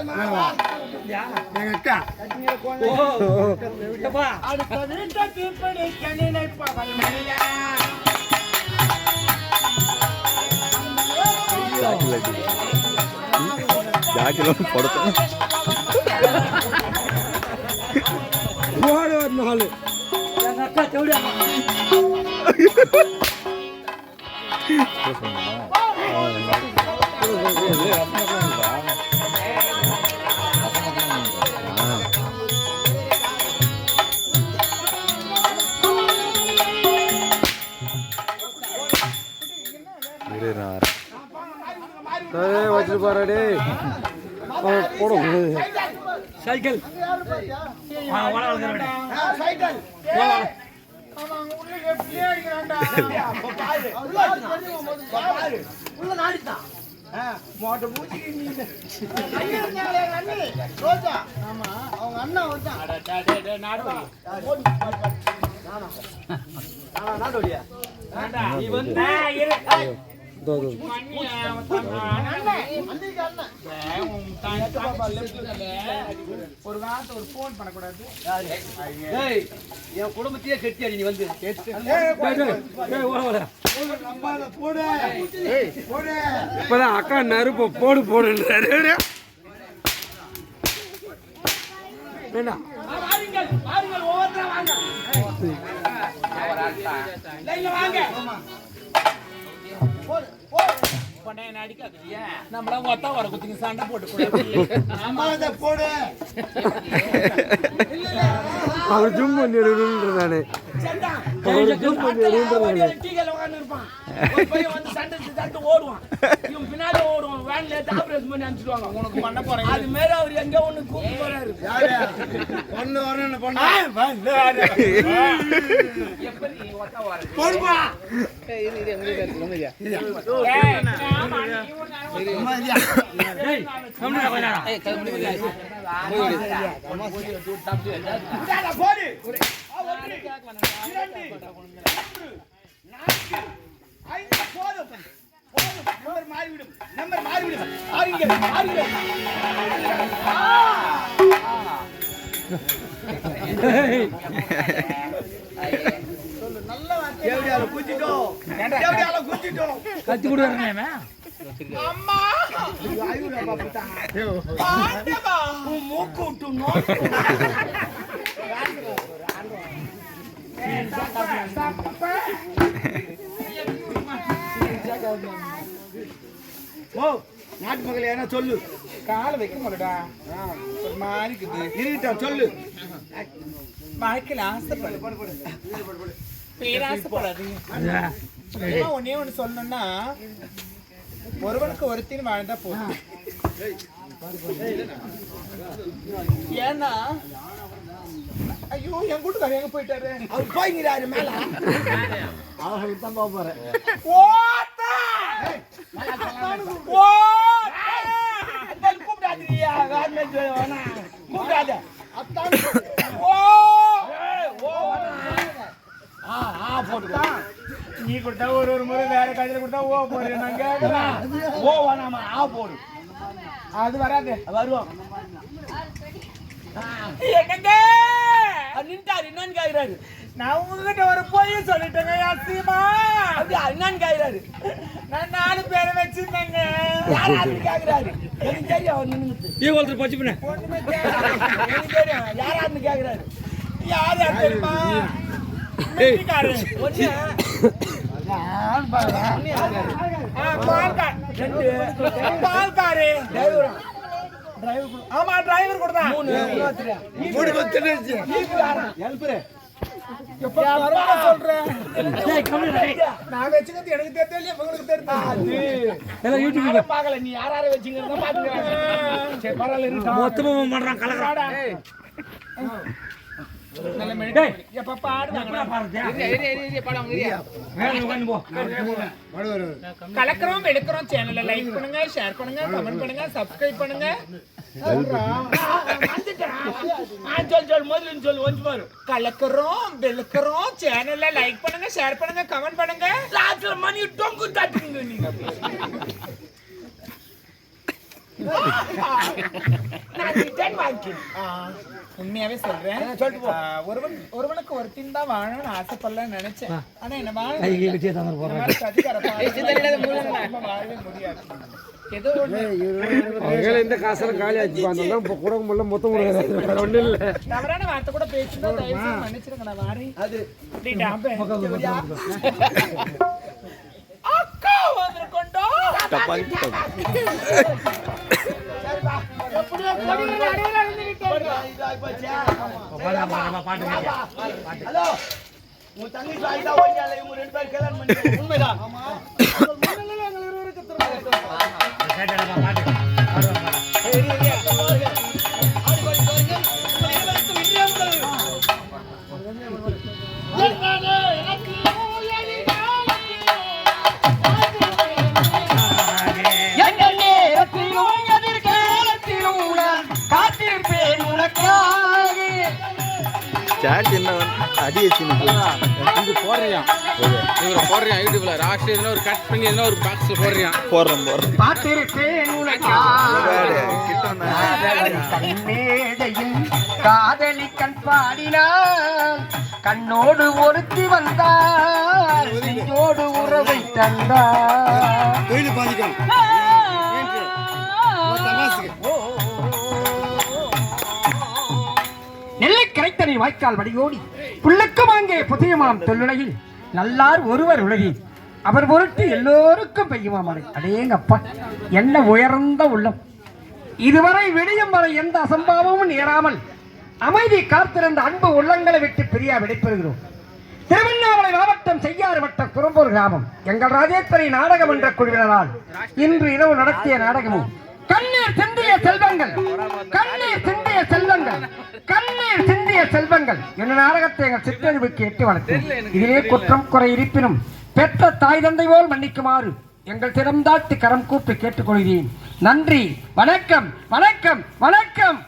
எங்க அக்கா அடுத்த வீட்டை தீர்ப்பளிக்க நினைப்பவள் மணியா ஜாக்கிரதை படுத்தணும் ஓடு ஒரு நாள் வச்சுட்டு போறா அப்ப பாரு உள்ள நாடித்தான் மோட்ட ரோஜா ஆமா அவங்க அண்ணா நாடோடியா நீ வந்து ஒரு வார்த்தை ஒரு போன் பண்ணக்கூடாது என் குடும்பத்தையே கெட்டி அடி நீ வந்து போடு போடு இப்பதான் அக்கா நறுப்பு போடு போடுன்றாரு வேண்டாம் வாருங்கள் வாருங்கள் ஒவ்வொருத்தரா வாங்க லைன்ல வாங்க போடு போடு பண்ணைய அடிக்காதீங்க நம்மள ஒத்தா வர குத்திங்க சண்டை போட்டு போடு அவர் ஜூம் பண்ணிடுறானே அவர் ஜூம் பண்ணிடுறானே ஓடுவான். இவன் பின்னாடி ஓடுவான். வேன்ல ஏத்தி ஆபரேஷன் பண்ணி அனுப்பிச்சிடுவாங்க. உனக்கு பண்ண போறேன். அது மேல அவர் எங்க ஒண்ணு கூப்பிட்டு போறாரு. பொண்ணு வரணும் பொண்ணு? எப்படி ஒத்தா வர? ஏய், போடு. இரண்டு, நான்கு, ஐந்து, போதும். போதும். நம்பர் மாறிவிடும். நம்பர் மாறிவிடும். ஆறுங்க, ஆறுங்க. சொல்லு, நல்ல வார்த்தை. எப்படியால குத்திட்டோம். கத்தி கொடுக்குறேன் அம்மா மூக்கு விட்டு நோக்கு. ஓ நாட்டு மகள் என்ன சொல்லு. காலை வைக்க மாட்டடா. ஒரு மாதிரி இருக்குது. சொல்லு. வாழ்க்கையில் ஆசைப்படு. பேராசைப்படாதீங்க ஒண்ணே ஒண்ணு சொல்லணும்னா ஒருவனுக்கு ஒருத்தின் வாழ்ந்தா போதும். ஏன்னா ஐயோ என் கூட்டுக்காரர் எங்க போயிட்டாரு? அவர் போய்ங்கிறாரு மேல. அவர்களுக்கு தான் போக போறேன். கூப்பிடாத ஓ ஓ ஆ ஆ நீ கொடுத்தா ஒரு ஒரு முறை வேற கடையில் கொடுத்தா ஓ போடு நான் ஓ வேணாமா ஆ போடு அது வராது வருவோம் என்னங்க நின்றாரு என்னன்னு கேக்குறாரு நான் உங்ககிட்ட ஒரு பொய் சொல்லிட்டேங்க அசிமா அப்படி என்னன்னு கேக்குறாரு. நான் நாலு பேரை வச்சிருந்தேங்க கேக்குறாரு? எனக்கு தெரியும் அவர் நின்னுட்டு ஈ ஒருத்தர் பச்சு பண்ண ஒண்ணுமே. எனக்கு தெரியும் யாராருன்னு கேக்குறாரு. யார் யார் தெரியுமா? பால்கார். டிரைவரா? ஆமா டிரைவர் கூட. தான் மூணு. மூணு பத்து எப்ப கலக்கிறோம் எடுக்கிறோம். சேனலை லைக் பண்ணுங்க ஷேர் பண்ணுங்க கமெண்ட் பண்ணுங்க சப்ஸ்கிரைப் பண்ணுங்க. சொல் சொல் முதல்ல சொல்லு ஒன்று பாரு. கலக்கிறோம் வெளுக்கிறோம். சேனல்ல லைக் பண்ணுங்க ஷேர் பண்ணுங்க கமெண்ட் பண்ணுங்க. லாஸ்ட்ல மணி டொங்கு தட்டுங்க நீங்க. உண்மையாவே சொல்றேன். சொல்லிட்டு போ. ஆ, ஒருவன் ஒருவனுக்கு ஒருத்தின் தான் வாழணும்னு ஆசைப்படலாம்னு நினைச்சேன். ஆனா என்ன வாழ நம்ம வாழவே முடியாது. ஏதோ ஒண்ணு. இந்த காசெல்லாம் காலி ஆச்சு வந்தோம்னா இப்போ முடியல மொத்தம் ஒன்றும் இல்லை. தவறான வார்த்தை கூட பேசுனா மன்னிச்சிருங்க நான் அது. அக்கா. ஹலோ உன் தங்கச்சி வாங்கிட்டா ஓடியால இவங்க ரெண்டு பேரும் கல்யாணம் பண்ணி உண்மைதான். எந்த நேரத்திலும் காத்திருப்பேன் உனக்காக சாட் என்ன? அடி வச்சு இது போடுறியா இவரை போடுறியா யூடியூப்ல. ராஷ்டிரி என்ன ஒரு கட் பண்ணி என்ன ஒரு பாக்ஸ்ல போடுறியா உனக்காக கிட்ட கண்மேடையில் காதலி கண் பாடினான். கண்ணோடு ஒருத்தி வந்தார் நெஞ்சோடு உறவை தந்தார் நெல்லை கரைத்தனை வாய்க்கால் வடியோடி. புள்ளக்கமாங்கே அங்கே புதியமாம் தொல்லுலகில். நல்லார் ஒருவர் உலகில். அவர் பொருட்டு எல்லோருக்கும் பெய்யுமா மழை அடேங்கப்பா என்ன உயர்ந்த உள்ளம். இதுவரை விடியும் வரை எந்த அசம்பாவமும் நேராமல் அமைதி காத்திருந்த அன்பு உள்ளங்களை விட்டு பிரியா விடைபெறுகிறோம் திருவண்ணாமலை மாவட்டம் செய்யாறு வட்ட குரம்பூர் கிராமம். எங்கள் ராஜேஸ்வரி நாடகம் என்ற குழுவினரால் இன்று இரவு நடத்திய நாடகமும். கண்ணீர் சிந்திய செல்வங்கள். கண்ணீர் செல்வங்கள். கண்ணீர் சிந்திய செல்வங்கள். என்ற நாடகத்தை எங்கள் சிற்றறிவுக்கு எட்டு வளர்த்தோம் இதிலே குற்றம் குறை இருப்பினும் பெற்ற தாய் தந்தை போல் மன்னிக்குமாறு எங்கள் திறந்தாட்டு கரம் கூப்பி கேட்டுக்கொள்கிறேன். நன்றி. வணக்கம். வணக்கம். வணக்கம்.